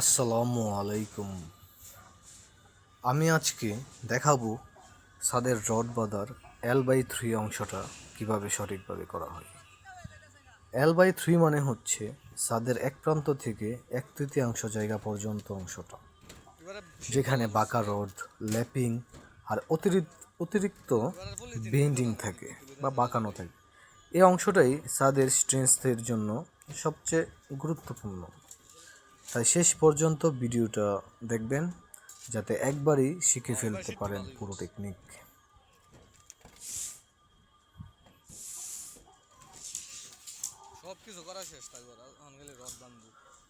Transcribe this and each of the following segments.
আসসালামু আলাইকুম। আমি আজকে দেখাবো ছাদের রড বাদার এল বাই থ্রি অংশটা কীভাবে সঠিকভাবে করা হয়। এল বাই থ্রি মানে হচ্ছে ছাদের এক প্রান্ত থেকে এক তৃতীয়াংশ জায়গা পর্যন্ত অংশটা, যেখানে বাঁকা রড, ল্যাপিং আর অতিরিক্ত অতিরিক্ত বেন্ডিং থাকে বা বাঁকানো থাকে। এই অংশটাই ছাদের স্ট্রেংথের জন্য সবচেয়ে গুরুত্বপূর্ণ। তাই শেষ পর্যন্ত ভিডিওটা দেখবেন যাতে একবারই শিখে ফেলতে পারেন পুরো টেকনিক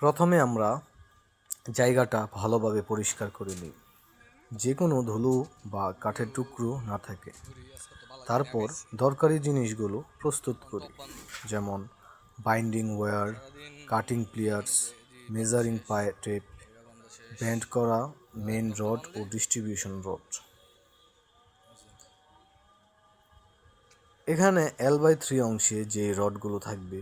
প্রথমে আমরা জায়গাটা ভালোভাবে পরিষ্কার করে নিই। যে কোনো ধুলো বা কাঠের টুকরো না থাকে। তারপর দরকারি জিনিসগুলো প্রস্তুত করি যেমন binding wire cutting pliers measuring পায়ে টেপ, ব্যান্ড করা মেন রড ও ডিস্ট্রিবিউশন রড। এখানে এল বাই থ্রি অংশে যে রডগুলো থাকবে,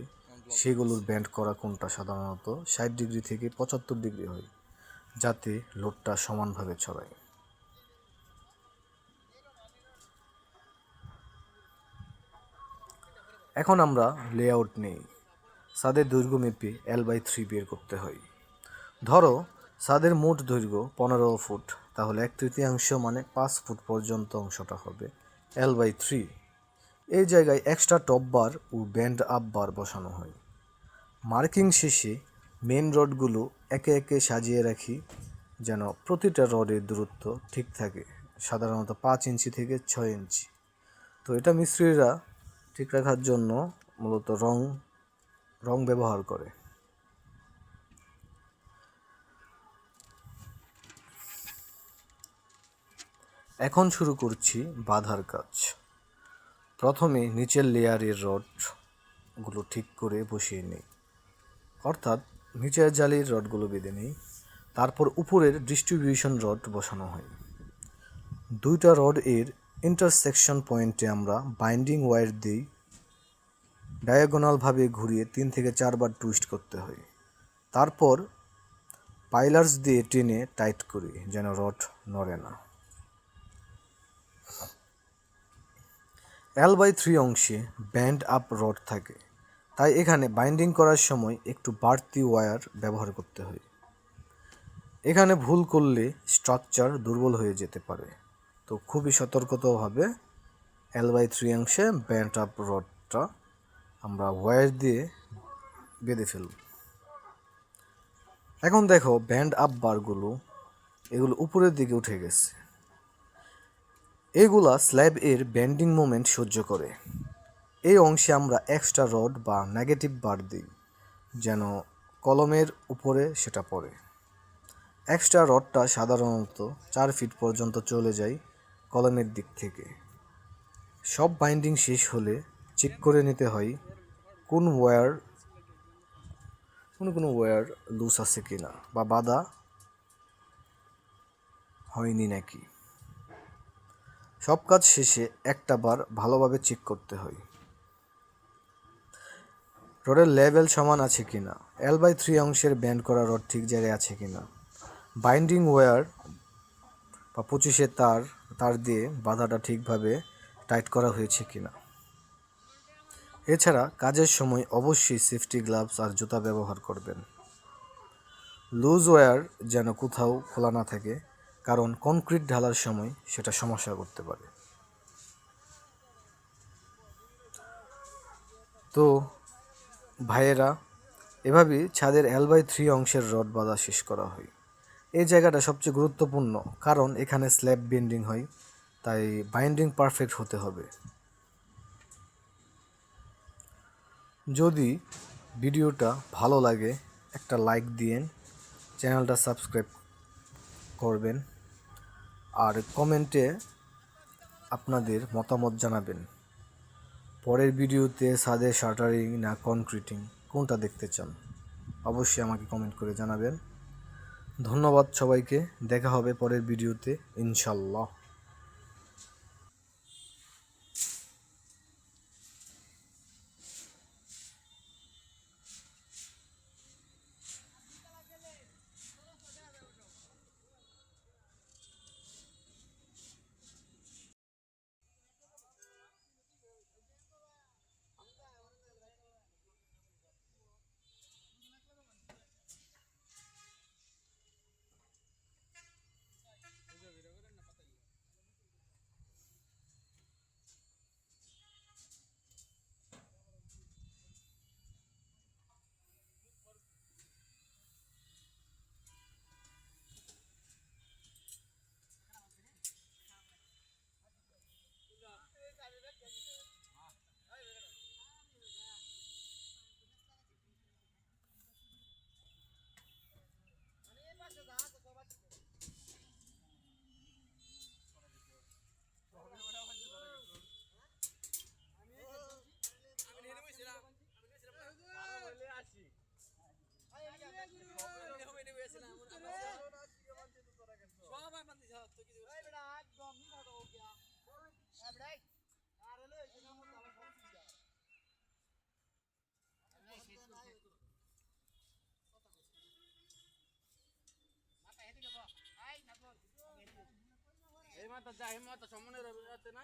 সেগুলোর ব্যান্ড করা কোনটা সাধারণত ষাট ডিগ্রি থেকে পঁচাত্তর ডিগ্রি হয়, যাতে লোডটা সমানভাবে ছড়ায়। এখন আমরা লেআউট নেই। ছাদের দৈর্ঘ্য মেপে এল বাই থ্রি বের করতে হয়। ধরো ছাদের মোট দৈর্ঘ্য পনেরো ফুট, তাহলে এক তৃতীয়াংশ মানে পাঁচ ফুট পর্যন্ত অংশটা হবে এল বাই থ্রি এই জায়গায় এক্সট্রা টপ বার ও ব্যান্ড আপ বার বসানো হয়। মার্কিং শেষে মেন রডগুলো একে একে সাজিয়ে রাখি, যেন প্রতিটা রডের দূরত্ব ঠিক থাকে, সাধারণত পাঁচ ইঞ্চি থেকে ছয় ইঞ্চি। তো এটা মিস্ত্রিরা ঠিক রাখার জন্য মূলত রং রং ব্যবহার করে। এখন শুরু করছি বাঁধার কাজ। প্রথমে নিচের লেয়ারের রডগুলো ঠিক করে বসিয়ে নিই। অর্থাৎ নিচের জালির রডগুলো বেঁধে নিই। তারপর উপরের ডিস্ট্রিবিউশন রড বসানো হয়। দুইটা রড এর ইন্টারসেকশন পয়েন্টে আমরা বাইন্ডিং ওয়্যার দিই। ডায়াগোনালভাবে ঘুরিয়ে তিন থেকে চারবার টুইস্ট করতে হয়। তারপর পাইলার্স দিয়ে টেনে টাইট করি যেন রড নড়ে না। এল বাই থ্রি অংশে ব্যান্ড আপ রড থাকে। তাই এখানে বাইন্ডিং করার সময় একটু বাড়তি ওয়্যার ব্যবহার করতে হয়। এখানে ভুল করলে স্ট্রাকচার দুর্বল হয়ে যেতে পারে। তো খুবই সতর্কতাভাবে এল বাই থ্রি অংশে ব্যান্ড আপ রডটা আমরা ওয়্যার দিয়ে বেঁধে ফেলব। এখন দেখো ব্যান্ড আপ বারগুলো এগুলো উপরের দিকে উঠে গেছে। এগুলা স্ল্যাব এর ব্যান্ডিং মোমেন্ট সহ্য করে। এই অংশে আমরা এক্সট্রা রড বা নেগেটিভ বার দিই, যেন কলমের উপরে সেটা পড়ে। এক্সট্রা রডটা সাধারণত চার ফিট পর্যন্ত চলে যায় কলমের দিক থেকে। সব বাইন্ডিং শেষ হলে চেক করে নিতে হয় কোন ওয়্যার কোন কোনো ওয়্যার লুজ আছে কিনা বা বাধা হয়নি নাকি? সব কাজ শেষে একটা বার ভালোভাবে চেক করতে হয়। রডের লেভেল সমান আছে কিনা? এল বাই থ্রি অংশের ব্যান্ড করা রড ঠিক জায়গায় আছে কিনা? বাইন্ডিং ওয়্যার বা পঁচিশে তার তার দিয়ে বাধাটা ঠিকভাবে টাইট করা হয়েছে কিনা? এছাড়া কাজের সময় অবশ্যই সেফটি গ্লাভস আর জুতা ব্যবহার করবেন। লুজ ওয়্যার যেন কোথাও খোলা না থাকে, কারণ কনক্রিট ঢালার সময় সেটা সমস্যা করতে পারে। তো, ভাইয়েরা, এভাবেই ছাদের এল বাই থ্রি অংশের রড বাঁধা শেষ করা হয়। এই জায়গাটা সবচেয়ে গুরুত্বপূর্ণ, কারণ এখানে স্ল্যাব বেন্ডিং হয়, তাই বাইন্ডিং পারফেক্ট হতে হবে। যদি ভিডিওটা ভালো লাগে, একটা লাইক দিয়েন, চ্যানেলটা সাবস্ক্রাইব করবেন, আর কমেন্টে আপনাদের মতামত জানাবেন। পরের ভিডিওতে সাদে শাটারিং না কনক্রিটিং, কোনটা দেখতে চান? অবশ্যই আমাকে কমেন্ট করে জানাবেন। ধন্যবাদ সবাইকে, দেখা হবে পরের ভিডিওতে, ইনশাল্লাহ। ଜାହିମତ ସମନ୍ୱୟ ରବିନାଥ ନା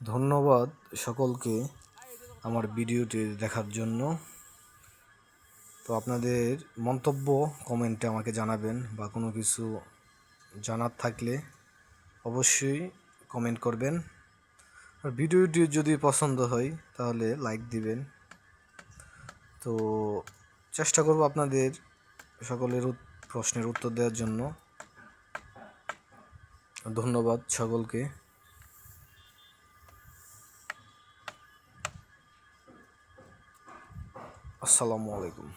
ধন্যবাদ সকলকে আমার ভিডিওটি দেখার জন্য। তো আপনাদের মন্তব্য কমেন্টে আমাকে জানাবেন বা কোনো কিছু জানার থাকলে অবশ্যই কমেন্ট করবেন। আর ভিডিওটি যদি পছন্দ হয় তাহলে লাইক দিবেন। তো চেষ্টা করব আপনাদের সকলের প্রশ্নের উত্তর দেওয়ার জন্য। ধন্যবাদ সকলকে। আসসালামু আলাইকুম।